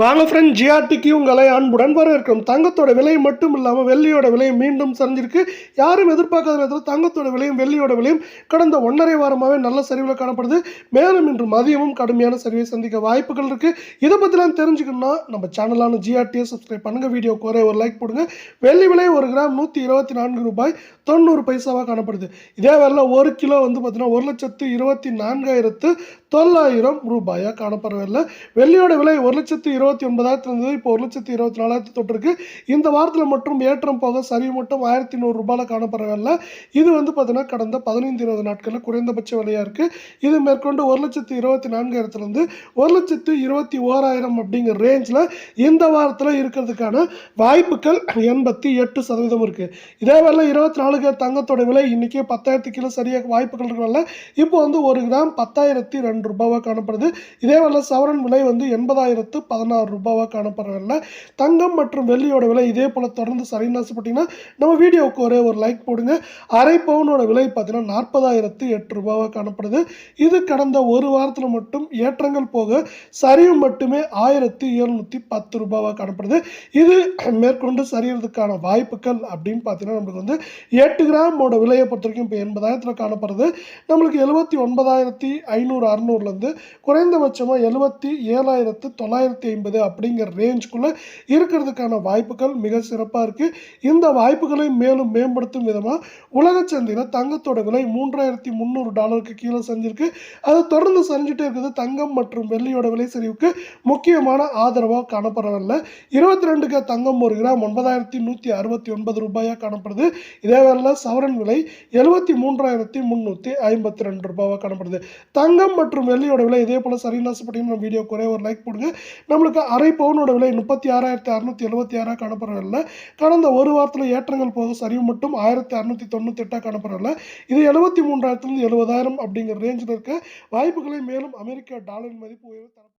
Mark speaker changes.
Speaker 1: வாங்க ஃப்ரெண்ட் ஜிஆர்டிக்கு உங்களை அன்புடன் வரவேற்கிறோம். தங்கத்தோட விலை மட்டும் இல்லாமல் வெள்ளியோட விலையும் மீண்டும் சரிஞ்சிருக்கு. யாரும் எதிர்பார்க்காத நேரத்தில் தங்கத்தோட விலையும் வெள்ளியோட விலையும் கடந்த ஒன்றரை வாரமாகவே நல்ல சரிவில் காணப்படுது. மேலும் இன்று மதியமும் கடுமையான சரிவை சந்திக்க வாய்ப்புகள் இருக்குது இதை பற்றிலாம் தெரிஞ்சுக்கணும்னா நம்ம சேனலான ஜிஆர்டியை சப்ஸ்கிரைப் பண்ணுங்கள் வீடியோ குறை ஒரு லைக் போடுங்க. வெள்ளி விலை ஒரு கிராம் நூற்றி இருபத்தி நான்கு ரூபாய் தொண்ணூறு பைசாவாக காணப்படுது. இதே வேலை ஒரு கிலோ வந்து பார்த்தீங்கன்னா ஒரு லட்சத்து இருபத்தி நான்காயிரத்து தொள்ளாயிரம் ரூபாயாக காணப்படவில்லை வெள்ளியோட விலை ஒரு லட்சத்து இருபது இருபத்தி ஒன்பதாயிரத்து இருந்தது இப்போ ஒரு லட்சத்தி இருபத்தி நாலாயிரத்து தொட்டிருக்கு. இந்த வாரத்தில் மட்டும் ஏற்றம் போக சரிவு மட்டும் ஆயிரத்தி நூறு ரூபாயில் காணப்படவில்லை. இது வந்து பார்த்தீங்கன்னா கடந்த பதினைந்து இருபது நாட்களில் குறைந்தபட்ச விலையாக இருக்குது இது மேற்கொண்டு ஒரு லட்சத்து இருபத்தி நான்காயிரத்துலேருந்து ஒரு லட்சத்து இருபத்தி ஓராயிரம் அப்படிங்கிற ரேஞ்சில் இந்த வாரத்தில் இருக்கிறதுக்கான வாய்ப்புகள் எண்பத்தி எட்டு சதவீதம் இருக்குது இதே வேலை இருபத்தி நாலுக்கு தங்கத்தோட விலை இன்றைக்கி பத்தாயிரத்து கிலோ சரியாக வாய்ப்புகள் இருக்கிறனால இப்போ வந்து ஒரு கிராம் பத்தாயிரத்தி ரெண்டு ரூபாவாக காணப்படுது. இதே வேலை சவரன் விலை வந்து எண்பதாயிரத்து பதினாறு ரூபாவாக காணப்படுறதில்ல தங்கம் மற்றும் வெள்ளியோட விலை இதே போல் தொடர்ந்து சரின்னு ஆசைப்பட்டிங்கன்னா நம்ம வீடியோவுக்கு ஒரே ஒரு லைக் போடுங்க. அரை பவுனோட விலை பார்த்தீங்கன்னா நாற்பதாயிரத்து எட்டு ரூபாவாக காணப்படுது. இது கடந்த ஒரு வாரத்தில் மட்டும் ஏற்றங்கள் போக சரிவு மட்டுமே ஆயிரத்தி எழுநூற்றி பத்து ரூபாவாக காணப்படுது. இது மேற்கொண்டு சரியறதுக்கான வாய்ப்புகள் அப்படின்னு பார்த்தீங்கன்னா நம்மளுக்கு வந்து எட்டு கிராமோட விலையை பொறுத்த வரைக்கும் இப்போ எண்பதாயிரத்தில் காணப்படுது. நம்மளுக்கு எழுபத்தி ஒன்பதாயிரத்தி ஐநூறு அறநூறுலேருந்து குறைந்தபட்சமாக எழுபத்தி ஏழாயிரத்து தொள்ளாயிரத்தி ஐம்பது அப்படிங்கிற ரேஞ்சுக்குள்ளே இருக்கிறதுக்கான வாய்ப்புகள் மிக சிறப்பாக இருக்குது இந்த வாய்ப்புகளை மேலும் மேம்படுத்தும் விதமாக உலக சந்தையில் தங்கத்தோட விலை மூன்றாயிரத்தி முந்நூறு டாலருக்கு கீழே செஞ்சிருக்கு. அது தொடர்ந்து சரிஞ்சிட்டே இருக்குது. தங்கம் மற்றும் வெள்ளியோட விலை சரிவுக்கு முக்கியமான ஆதரவாக காணப்படவில்லை. இருபத்தி ரெண்டுக்கு தங்கம் ஒரு கிராம் ஒன்பதாயிரத்தி நூற்றி அறுபத்தி ஒன்பது ரூபாயாக காணப்படுது. இதே வேளையில் சவரன் விலை எழுபத்தி மூன்றாயிரத்தி முந்நூற்றி ஐம்பத்தி ரெண்டு ரூபாவாக காணப்படுது. தங்கம் மற்றும் வெள்ளியோட விலை இதே போல் சரின்னு ஆசைப்பட்டீங்கன்னா வீடியோ குறைய ஒரு லைக் போடுங்க. நம்ம உங்களுக்கு அரை பவுனோட விலை முப்பத்தி ஆறாயிரத்தி அறுநூத்தி எழுபத்தி ஆறாக காணப்படவில்லை கடந்த ஒரு வாரத்தில் ஏற்றங்கள் போக சரிவு மட்டும் ஆயிரத்தி அறுநூத்தி தொண்ணூத்தி எட்டாக காணப்படவில்லை இது எழுபத்தி மூன்றாயிரத்துலேருந்து எழுபதாயிரம் அப்படிங்கிற ரேஞ்சில் இருக்க வாய்ப்புகளை மேலும் அமெரிக்க டாலரின் மதிப்பு உயர்வு தர